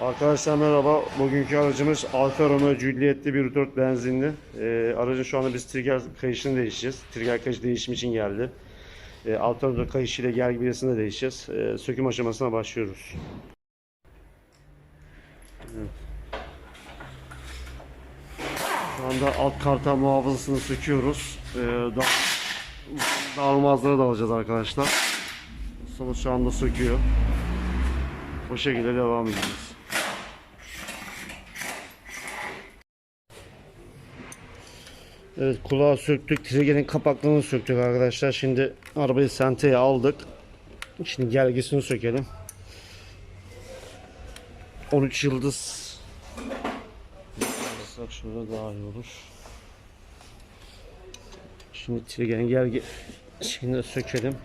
Arkadaşlar merhaba. Bugünkü aracımız Alfa Romeo Giuliette'li 1.4 benzinli. Ee, aracın şu anda biz trigger kayışını değişeceğiz. Trigger kayışı değişim için geldi. Ee, Alfa Romeo kayışıyla gergi bilyasını da değişeceğiz. Ee, söküm aşamasına başlıyoruz. Evet. Şu anda alt kartal muhafızasını söküyoruz. Ee, da dağılmazları da alacağız arkadaşlar. Sonuç şu anda söküyor. Bu şekilde devam ediyoruz. Evet kulağı söktük. Trigger'in kapaklarını söktük arkadaşlar. Şimdi arabayı senteye aldık. Şimdi gergisini sökelim. 13 yıldız. Bak şurada daha iyi olur. Şimdi trigger'in gergi de sökelim.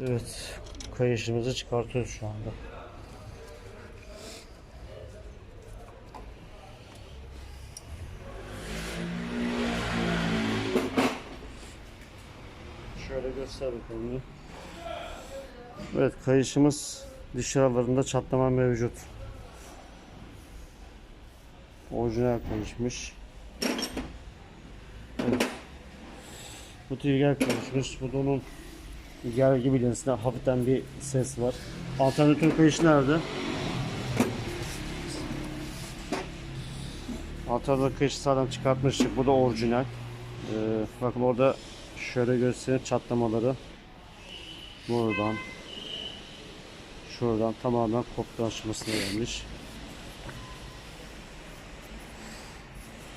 Evet, kayışımızı çıkartıyoruz şu anda. Şöyle göster bakalım. Evet, kayışımız diş aralarında çatlama mevcut. Orijinal kayışmış. Evet. Bu trigger kayışmış. Bu da onun Gergi bilyasında hafiften bir ses var. Alternatör kayışı nerede? Alternatör kayışı sağdan çıkartmıştık. Bu da orijinal. Ee, bakın orada şöyle göstereyim çatlamaları. Buradan şuradan tamamen koptu aşamasına gelmiş.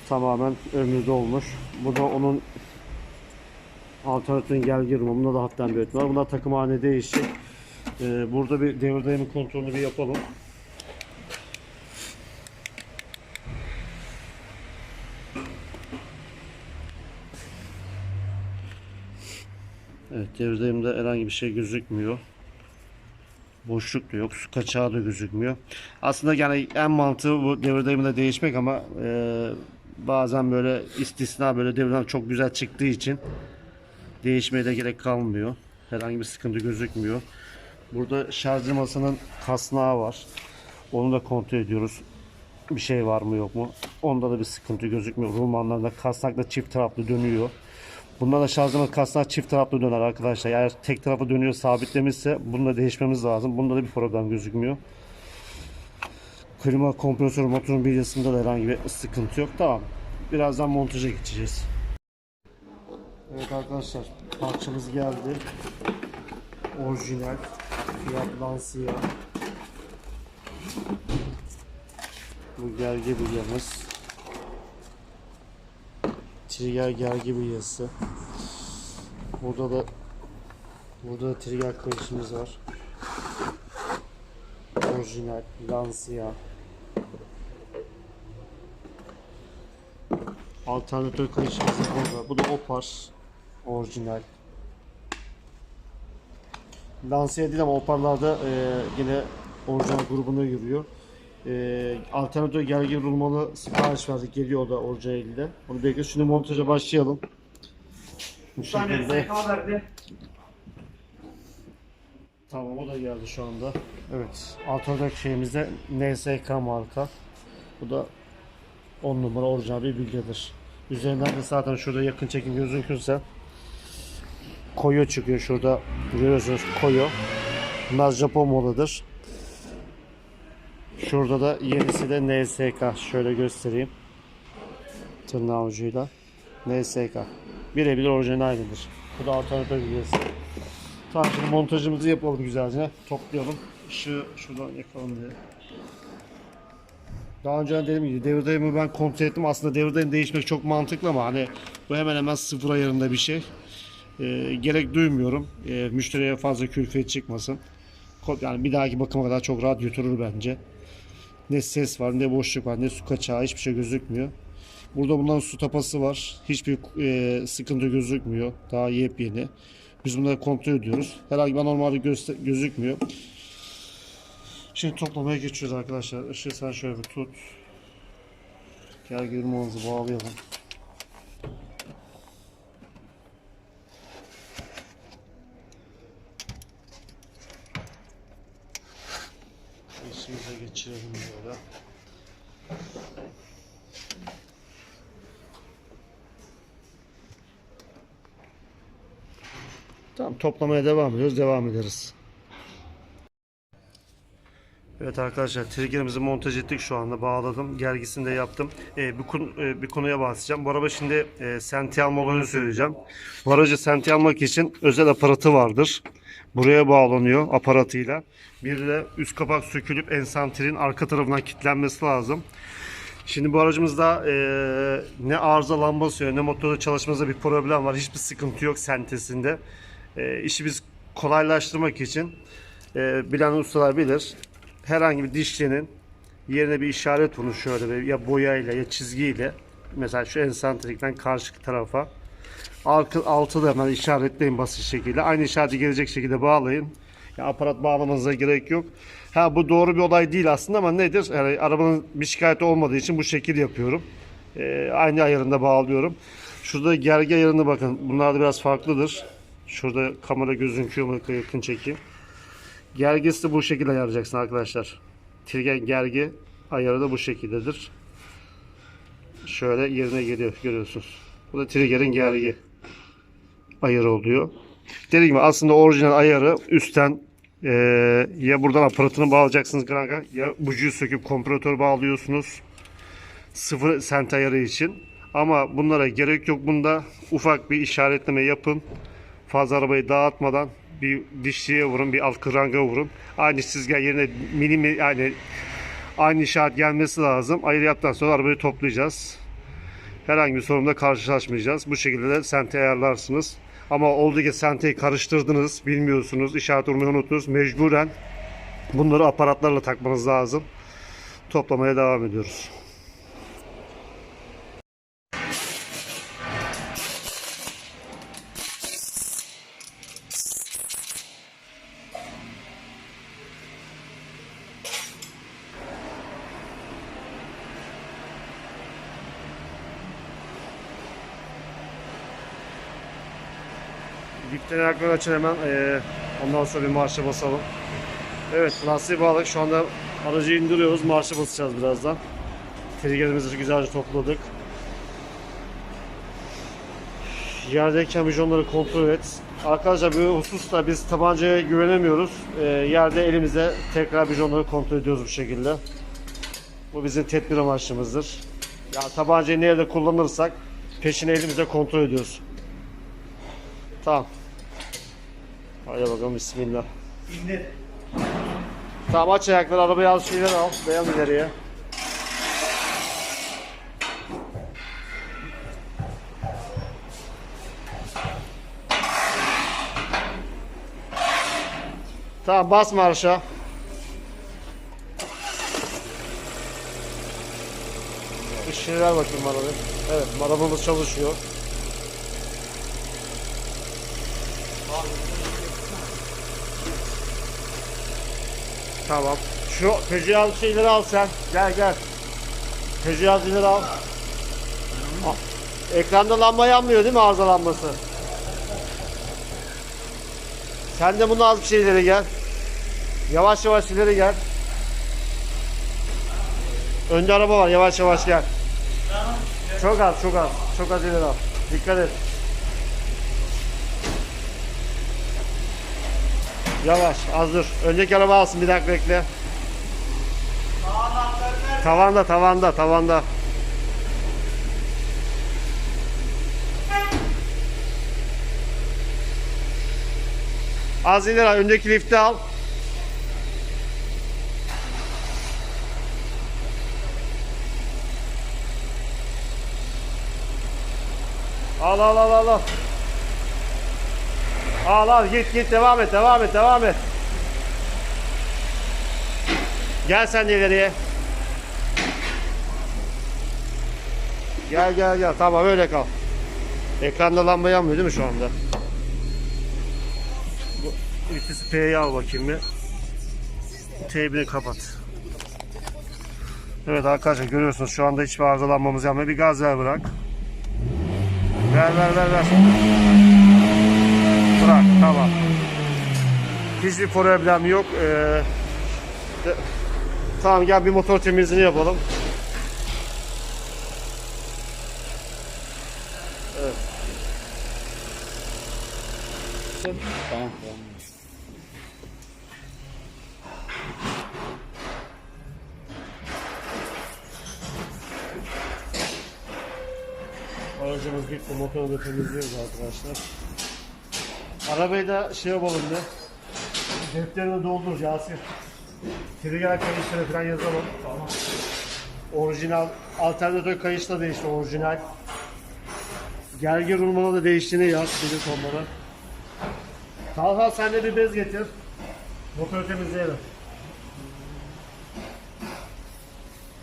Tamamen ömrü dolmuş. Bu da onun alternatörün gel girme. Bunda da hafiften bir ötme var. Bunlar takımhane değişik. Ee, burada bir devir dayanımı kontrolünü bir yapalım. Evet devir dayanımda herhangi bir şey gözükmüyor. Boşluk da yok. Su kaçağı da gözükmüyor. Aslında yani en mantığı bu devir dayanımında değişmek ama e, bazen böyle istisna böyle devir dayanımı çok güzel çıktığı için değişmeye de gerek kalmıyor. Herhangi bir sıkıntı gözükmüyor. Burada şarj masasının kasnağı var. Onu da kontrol ediyoruz. Bir şey var mı yok mu? Onda da bir sıkıntı gözükmüyor. Rulmanlarında kasnak da çift taraflı dönüyor. Bunda da şarjımız kasnak çift taraflı döner arkadaşlar. Eğer tek tarafı dönüyor sabitlemişse bunu da değişmemiz lazım. Bunda da bir problem gözükmüyor. Klima kompresör motorun bilyasında da herhangi bir sıkıntı yok. Tamam. Birazdan montaja geçeceğiz. Evet arkadaşlar parçamız geldi. Orijinal Fiat Lancia. Bu gergi bilyamız. Trigger gergi bilyası. Burada da burada da trigger kayışımız var. Orijinal Lancia. Alternatör kayışımız da burada. Bu da Opar. Orijinal. Lancia değil ama Opar'larda e, yine orijinal grubuna giriyor. E, alternatör gergin rulmalı sipariş verdik. Geliyor o da orijinaliyle. Onu bekliyoruz. Şimdi montaja başlayalım. Bu şekilde. Tamam o da geldi şu anda. Evet. Alternatör şeyimizde NSK marka. Bu da 10 numara orijinal bir bilgidir. Üzerinden de zaten şurada yakın çekim gözükürse koyu çıkıyor şurada görüyorsunuz koyu. Bunlar Japon malıdır. Şurada da yenisi de NSK. Şöyle göstereyim. Tırnağı ucuyla. NSK. Birebir orijinal aynıdır. Bu da alternatör bilgisi. Tamam şimdi montajımızı yapalım güzelce. Toplayalım. Işığı şuradan yakalım diye. Daha önce dediğim gibi devir ben kontrol ettim. Aslında devir değişmek çok mantıklı ama hani bu hemen hemen sıfır ayarında bir şey. Ee, gerek duymuyorum. Ee, müşteriye fazla külfet çıkmasın. Yani bir dahaki bakıma kadar çok rahat götürür bence. Ne ses var, ne boşluk var, ne su kaçağı hiçbir şey gözükmüyor. Burada bunların su tapası var. Hiçbir e, sıkıntı gözükmüyor. Daha yepyeni. Biz bunları kontrol ediyoruz. Herhangi bir anormallik göster- gözükmüyor. Şimdi toplamaya geçiyoruz arkadaşlar. Işığı sen şöyle bir tut. Gel girmemizi bağlayalım. Geçirelim böyle. Tamam toplamaya devam ediyoruz. Devam ederiz. Evet arkadaşlar triggerimizi montaj ettik. Şu anda bağladım gergisini de yaptım. Ee, bir, konu- e, bir konuya bahsedeceğim. Bu araba şimdi e, senti alma olayını söyleyeceğim. Bu aracı senti almak için özel aparatı vardır. Buraya bağlanıyor aparatıyla. Bir de üst kapak sökülüp ensantrin arka tarafından kilitlenmesi lazım. Şimdi bu aracımızda e, ne arızalanması ne motorda çalışmasında bir problem var. Hiçbir sıkıntı yok sentesinde. E, işi biz kolaylaştırmak için e, bilen ustalar bilir. Herhangi bir dişlinin yerine bir işaret vurun şöyle ya boyayla ya çizgiyle. Mesela şu ensantrikten karşı tarafa. Arka, altı da hemen işaretleyin basit şekilde. Aynı işareti gelecek şekilde bağlayın. Ya aparat bağlamanıza gerek yok. Ha bu doğru bir olay değil aslında ama nedir? Yani arabanın bir şikayeti olmadığı için bu şekil yapıyorum. Ee, aynı ayarında bağlıyorum. Şurada gergi ayarına bakın. Bunlar da biraz farklıdır. Şurada kamera gözüküyor mu? Yakın çekeyim. Gergisi de bu şekilde ayarlayacaksın arkadaşlar. Trigger gergi ayarı da bu şekildedir. Şöyle yerine geliyor görüyorsunuz. Bu da trigger'in gergi ayarı oluyor. Dediğim gibi aslında orijinal ayarı üstten eee, ya buradan aparatını bağlayacaksınız kanka ya bujiyi söküp kompresör bağlıyorsunuz. Sıfır sent ayarı için. Ama bunlara gerek yok bunda. Ufak bir işaretleme yapın. Fazla arabayı dağıtmadan bir dişliğe vurun, bir alt kıranga vurun. Aynı çizgi yerine milim yani aynı işaret gelmesi lazım. Ayrı yaptıktan sonra arabayı toplayacağız. Herhangi bir sorunla karşılaşmayacağız. Bu şekilde de sente ayarlarsınız. Ama oldu ki senteyi karıştırdınız, bilmiyorsunuz, işaret vurmayı unuttunuz. Mecburen bunları aparatlarla takmanız lazım. Toplamaya devam ediyoruz. Dipten ayakları açın hemen. Ee, ondan sonra bir marşa basalım. Evet lastiği bağladık. Şu anda aracı indiriyoruz. Marşa basacağız birazdan. Triggerimizi güzelce topladık. Yerdeyken vizyonları kontrol et. Arkadaşlar bu hususta biz tabancaya güvenemiyoruz. Ee, yerde elimizde tekrar vizyonları kontrol ediyoruz bu şekilde. Bu bizim tedbir amaçlımızdır. Ya tabancayı nerede kullanırsak peşini elimizde kontrol ediyoruz. Tamam. Hadi bakalım bismillah. İndir. Tamam aç ayakları arabaya al şeyleri al. Dayan ileriye. Tamam bas marşa. Işığı ver bakayım bir. Evet arabamız çalışıyor. Tamam. Şu tecihaz şeyleri al sen. Gel gel. Tecihazları al. Al. Ekranda lamba yanmıyor değil mi arıza lambası? Sen de bunu al bir şeyleri gel. Yavaş yavaş ileri gel. Önde araba var yavaş yavaş gel. Çok az çok az. Çok az ileri al. Dikkat et. Yavaş az dur. Öndeki araba alsın bir dakika bekle. Tavanda tavanda tavanda. Az ileri al. Öndeki lifti al. Al al al al al. Al al git git devam et devam et devam et. Gel sen de ileriye. Gel gel gel tamam öyle kal. Ekranda lamba yanmıyor değil mi şu anda? Bu vitesi P'yi al bakayım bir. Teybini kapat. Evet arkadaşlar görüyorsunuz şu anda hiçbir arızalanmamız yanmıyor. Bir gaz ver bırak. Ver ver ver ver. Bırak tamam. Hiçbir problem yok. Ee, de- Tamam gel bir motor temizliğini yapalım. Tamam tamam. Aracımız bitti. Motoru da temizliyoruz arkadaşlar. Arabayı da şey yapalım da. Defterini doldur Yasin. Trigger kayışları falan yazalım. Tamam. Orijinal alternatör kayış da değişti orijinal. Gergi rulmanı da değiştiğini yaz silikonlara. Talha sen de bir bez getir. Motoru temizleyelim.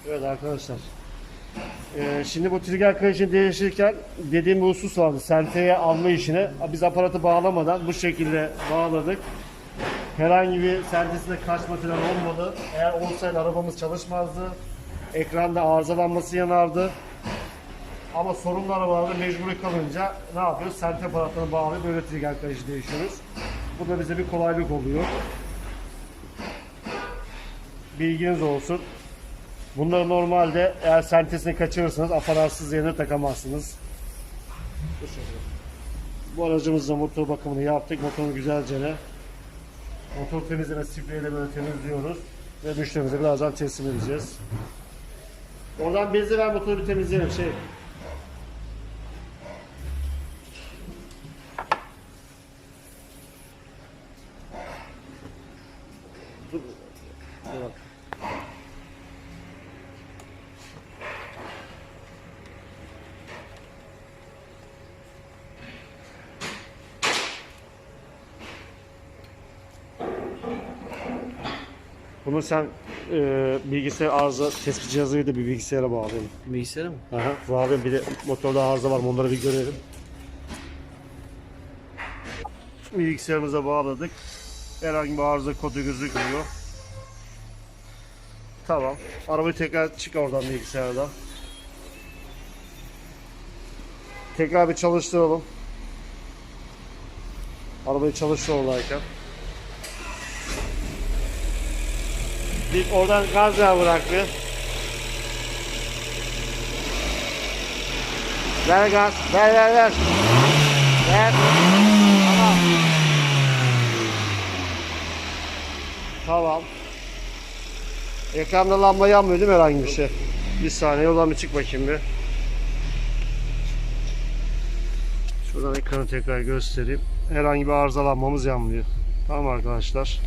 Evet arkadaşlar. Ee, şimdi bu trigger kayışını değiştirirken dediğim bir husus vardı. Senteye alma işine. Biz aparatı bağlamadan bu şekilde bağladık. Herhangi bir sentesinde kaçma falan olmadı. Eğer olsaydı arabamız çalışmazdı. Ekranda arızalanması yanardı. Ama sorunlar vardı. Mecburi kalınca ne yapıyoruz? Sente aparatlarını bağlayıp böyle trigger kayışı değiştiriyoruz. Bu da bize bir kolaylık oluyor. Bilginiz olsun. Bunları normalde eğer sentesini kaçırırsanız aparatsız yerine takamazsınız. Bu şekilde. Bu aracımızda motor bakımını yaptık. Motorun güzelce? Motor temizleme spreyle böyle temizliyoruz. Ve müşterimize birazdan teslim edeceğiz. Oradan bezi ver motoru bir temizleyelim şey. Bunu sen e, bilgisayar arıza tespit cihazıyla bir bilgisayara bağlayalım. Bilgisayara mı? Aha, bağlayalım bir de motorda arıza var mı onları bir görelim. Bilgisayarımıza bağladık. Herhangi bir arıza kodu gözükmüyor. Tamam. Arabayı tekrar çık oradan bilgisayardan. Tekrar bir çalıştıralım. Arabayı çalıştır oradayken. Bir oradan gaz ver bırak bir. Ver gaz. Ver ver ver. Ver. Tamam. Tamam. Ekranda lamba yanmıyor değil mi herhangi bir şey? Bir saniye yoldan bir çık bakayım bir. Şuradan ekranı tekrar göstereyim. Herhangi bir arızalanmamız yanmıyor. Tamam arkadaşlar.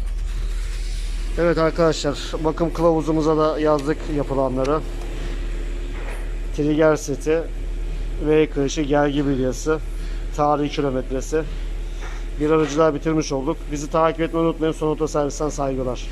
Evet arkadaşlar bakım kılavuzumuza da yazdık yapılanları. Trigger seti, V kırışı, gergi bilyası, tarihi kilometresi. Bir aracılığa bitirmiş olduk. Bizi takip etmeyi unutmayın. Son Oto Servis'ten saygılar.